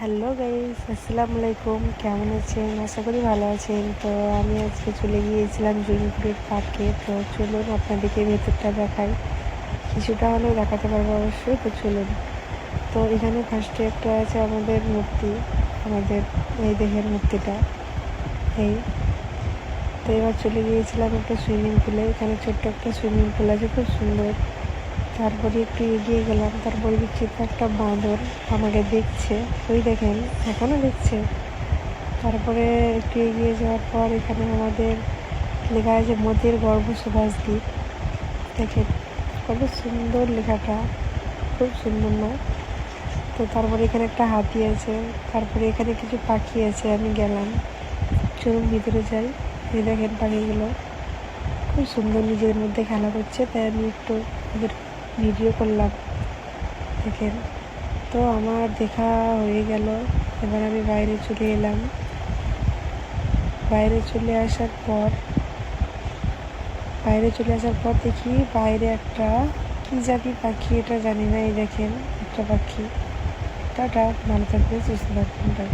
Hello guys আসসালামু আলাইকুম কেমন আছেন? আশা করি ভালো আছেন। তো আমি আজকে চলে গিয়েছিলাম জুনিপুরের পার্কে। তো চলুন আপনাদেরকে ভেতরটা দেখাই। কিছুটা হলেও দেখাতে পারব অবশ্যই। তো চলুন। তো এখানে ফার্স্টে একটা আছে আমাদের মূর্তি। আমাদের এই দেহের মূর্তিটা। এই। তো এবার চলে গিয়েছিলাম একটা সুইমিং পুলে এখানে ছোট্ট একটা সুইমিং পুল আছে। খুব সুন্দর। তারপরে একটু এগিয়ে গেলাম, তারপরে দেখছি তো একটা বাঁদর আমাকে দেখছে। ওই দেখেন, এখনও দেখছে। তারপরে একটু এগিয়ে যাওয়ার পর এখানে আমাদের লেখা আছে মতির গর্ভ সুভাষ দ্বীপ। দেখেন, কত সুন্দর লেখাটা। খুব সুন্দর না? তো তারপরে এখানে একটা হাতি আছে, তারপরে এখানে কিছু পাখি আছে, আমি গেলাম। চলুন ভিতরে যাই। দেখেন পাখিগুলো। খুব সুন্দর নিজের মধ্যে খেলা করছে, তাই আমি একটু ওদের ভিডিও করলাম। দেখেন, তো আমার দেখা হয়ে গেল। এবার আমি বাইরে চলে এলাম। বাইরে চলে আসার পর, বাইরে চলে আসার পর দেখি বাইরে একটা কি জাতি পাখি, এটা জানি না, এই দেখেন, একটা পাখি। টাটা, ভালো থাকবে সুস্থ থাকবেন